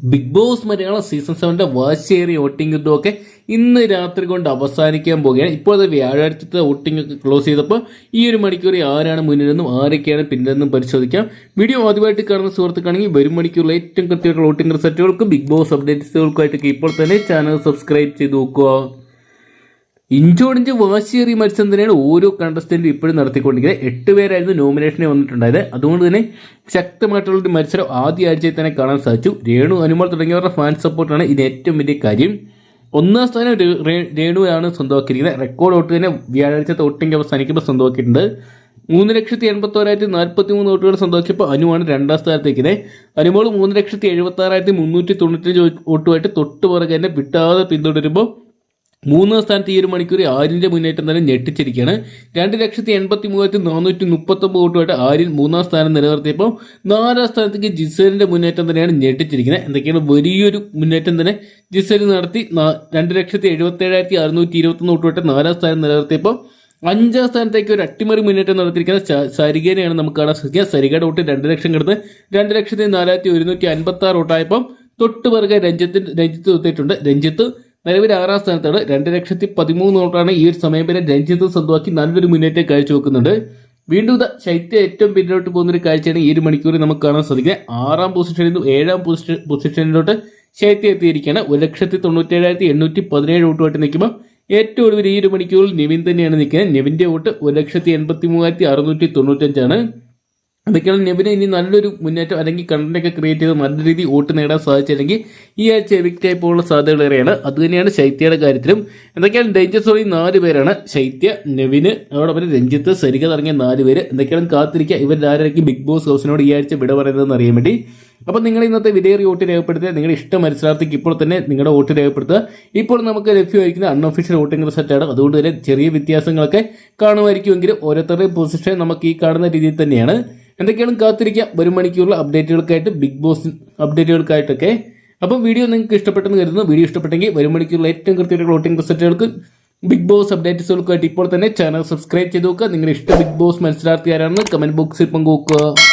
Big boss Malayalam season സെവന്റെ വാശിയേറിയ voting യുദ്ധമൊക്കെ ഇന്ന് രാത്രി കൊണ്ട് അവസാനിക്കാൻ പോവുകയാണ്. ഇപ്പോഴത്തെ വ്യാഴാഴ്ചത്തെ വോട്ടിംഗ് ഒക്കെ ക്ലോസ് ചെയ്തപ്പോൾ ഈ ഒരു മണിക്കൂറിൽ ആരാണ് മുന്നിലെന്നും ആരൊക്കെയാണ് പിന്നിലെന്നും പരിശോധിക്കാം. വീഡിയോ ആദ്യമായിട്ട് കാണുന്ന സുഹൃത്തുക്കാണെങ്കിൽ വരും മണിക്കൂറിൽ ഏറ്റവും കൃത്യമായിട്ടുള്ള വോട്ടിംഗ് റിസൾട്ടുകൾക്കും ബിഗ് ബോസ് അപ്ഡേറ്റ്സുകൾക്കുമായിട്ടൊക്കെ ഇപ്പോൾ തന്നെ ചാനൽ സബ്സ്ക്രൈബ് ചെയ്ത് നോക്കുക. ഇഞ്ചോടിഞ്ച് വാശിയേറി മത്സരം തന്നെയാണ് ഓരോ കണ്ടസ്റ്റന്റും ഇപ്പോഴും നടത്തിക്കൊണ്ടിരിക്കുന്നത്. എട്ട് പേരായിരുന്നു നോമിനേഷനെ വന്നിട്ടുണ്ടായത്. അതുകൊണ്ട് തന്നെ ശക്തമായിട്ടുള്ള ഒരു മത്സരം ആദ്യ ആഴ്ചയിൽ തന്നെ കാണാൻ സാധിച്ചു. രേണു അനുമോൾ തുടങ്ങിയവരുടെ ഫാൻ സപ്പോർട്ടാണ് ഇതിന് ഏറ്റവും വലിയ കാര്യം. ഒന്നാം സ്ഥാനം രേണുവാണ് സ്വന്തമാക്കിയിരിക്കുന്നത്. റെക്കോർഡ് വോട്ട് തന്നെ വ്യാഴാഴ്ചത്തെ വോട്ടിംഗ് അവസാനിക്കുമ്പോൾ സ്വന്തമാക്കിയിട്ടുണ്ട്. മൂന്ന് ലക്ഷത്തി എൺപത്തോരായിരത്തി നാൽപ്പത്തി മൂന്ന് വോട്ടുകൾ സ്വന്തമാക്കിയപ്പോൾ അനുവാണ് രണ്ടാം സ്ഥാനത്തേക്കിനെ അനുമോൾ മൂന്ന് ലക്ഷത്തി എഴുപത്തി ആറായിരത്തി മുന്നൂറ്റി തൊണ്ണൂറ്റഞ്ച് വോട്ടുമായിട്ട് തൊട്ട് പുറകെ തന്നെ വിട്ടാതെ പിന്തുടരുമ്പോൾ മൂന്നാം സ്ഥാനത്ത് ഈ ഒരു മണിക്കൂർ ആര്യന്റെ മുന്നേറ്റം തന്നെ ഞെട്ടിച്ചിരിക്കുകയാണ്. രണ്ട് ലക്ഷത്തി എൺപത്തി മൂവായിരത്തി നാനൂറ്റി മുപ്പത്തൊമ്പത് വോട്ടുമായിട്ട് ആര്യൻ മൂന്നാം സ്ഥാനം നിലനിർത്തിയപ്പോൾ നാലാം സ്ഥാനത്തേക്ക് ജിസേലിന്റെ മുന്നേറ്റം തന്നെയാണ് ഞെട്ടിച്ചിരിക്കുന്നത്. എന്തൊക്കെയാണ് വലിയൊരു മുന്നേറ്റം തന്നെ ജിസേൽ നടത്തി. രണ്ട് ലക്ഷത്തി എഴുപത്തി ഏഴായിരത്തി അറുന്നൂറ്റി ഇരുപത്തൊന്ന് വോട്ടുമായിട്ട് നാലാം സ്ഥാനം നിലനിർത്തിയപ്പോൾ അഞ്ചാം സ്ഥാനത്തേക്ക് ഒരു അട്ടിമറി മുന്നേറ്റം നടത്തിയിരിക്കുന്ന സരികേനെയാണ് നമുക്ക് കാണാൻ സാധിക്കുക. സരികയുടെ വോട്ട് രണ്ട് ലക്ഷം കിടന്ന് രണ്ട് ലക്ഷത്തി നാലായിരത്തി ഒരുന്നൂറ്റി അൻപത്തി ആറ് വോട്ടായപ്പോൾ തൊട്ട് രഞ്ജിത്ത് രഞ്ജിത്ത് എത്തിയിട്ടുണ്ട് രഞ്ജിത്ത് നിലവിൽ ആറാം സ്ഥാനത്താണ് രണ്ട് ലക്ഷത്തി പതിമൂന്ന് നോട്ടാണ് ഈ ഒരു സമയം വരെ രഞ്ജിത്ത് സ്വന്തമാക്കി നല്ലൊരു മുന്നേറ്റം കാഴ്ചവെക്കുന്നുണ്ട്. വീണ്ടും ഇത് ശൈത്യ ഏറ്റവും പിന്നിലോട്ട് പോകുന്ന ഒരു കാഴ്ചയാണ് ഈ ഒരു മണിക്കൂറിൽ നമുക്ക് കാണാൻ സാധിക്കുന്നത്. ആറാം പൊസിഷനിൽ നിന്നും ഏഴാം പൊസിഷനിലോട്ട് ശൈത്യ എത്തിയിരിക്കുകയാണ്. ഒരു ലക്ഷത്തി തൊണ്ണൂറ്റേഴായിരത്തി എണ്ണൂറ്റി പതിനേഴ് വോട്ടുമായിട്ട് നിൽക്കുമ്പോൾ ഏറ്റവും ഒടുവിൽ ഈ ഒരു മണിക്കൂറിൽ നിവിൻ തന്നെയാണ് നിൽക്കുന്നത്. നിവിന്റെ വോട്ട് ഒരു ലക്ഷത്തി എൺപത്തി മൂവായിരത്തി അറുന്നൂറ്റി തൊണ്ണൂറ്റഞ്ചാണ്. അതൊക്കെയാണ് നെബിന് ഇനി നല്ലൊരു മുന്നേറ്റം അല്ലെങ്കിൽ കണ്ടന്റൊക്കെ ക്രിയേറ്റ് ചെയ്ത് നല്ല രീതിയിൽ വോട്ട് നേടാൻ സാധിച്ചില്ലെങ്കിൽ ഈ ആഴ്ച എവിക്റ്റ് ആയി പോകാനുള്ള സാധ്യതകൾ ഏറെയാണ്. അതുതന്നെയാണ് ശൈത്യയുടെ കാര്യത്തിലും. എന്തൊക്കെയാണ് ഡേഞ്ചർ സോറി നാല് പേരാണ്. ശൈത്യ നെവിന് അതോടൊപ്പം രഞ്ജിത്ത് സരിക തുടങ്ങിയ നാല് പേര്. എന്തൊക്കെയാണ് കാത്തിരിക്കുക? ഇവർ ആരായിരിക്കും ബിഗ് ബോസ് ഹൗസിനോട് ഈ ആഴ്ച വിട പറയുന്നതെന്ന് അറിയാൻ വേണ്ടി. അപ്പോൾ നിങ്ങൾ ഇന്നത്തെ വിലയേറി വോട്ട് രേഖപ്പെടുത്തുക നിങ്ങളുടെ ഇഷ്ടം മത്സരാർത്ഥിക്ക് ഇപ്പോൾ തന്നെ നിങ്ങളുടെ വോട്ട് രേഖപ്പെടുത്തുക. ഇപ്പോൾ നമുക്ക് ലഭ്യമായിരിക്കുന്ന അൺഒഫീഷ്യൽ വോട്ടിംഗ് റിസൾട്ടാണ് അതുകൊണ്ട് തന്നെ ചെറിയ വ്യത്യാസങ്ങളൊക്കെ കാണുമായിരിക്കുമെങ്കിലും ഓരോരുത്തരുടെയും പൊസിഷൻ നമുക്ക് ഈ കാണുന്ന രീതിയിൽ തന്നെയാണ്. എന്തൊക്കെയാണ് കാത്തിരിക്കാം വരും മണിക്കൂറിലെ അപ്ഡേറ്റുകൾക്കായിട്ട് ബിഗ് ബോസ് അപ്ഡേറ്റുകൾക്കായിട്ടൊക്കെ അപ്പം വീഡിയോ നിങ്ങൾക്ക് ഇഷ്ടപ്പെട്ടെന്ന് കരുതുന്നു. വീഡിയോ ഇഷ്ടപ്പെട്ടെങ്കിൽ വരും മണിക്കൂറുള്ള ഏറ്റവും കൃത്യമായിട്ടുള്ള വോട്ടിംഗ് റിസൾട്ടുകൾക്ക് ബിഗ് ബോസ് അപ്ഡേറ്റ്സുകൾക്കായിട്ട് ഇപ്പോൾ തന്നെ ചാനൽ സബ്സ്ക്രൈബ് ചെയ്ത് നോക്കുക. നിങ്ങളുടെ ഇഷ്ട ബിഗ് ബോസ് മത്സരാർത്ഥി ആരാണെന്ന് കമന്റ് ബോക്സിൽ പങ്കുവെക്കുക.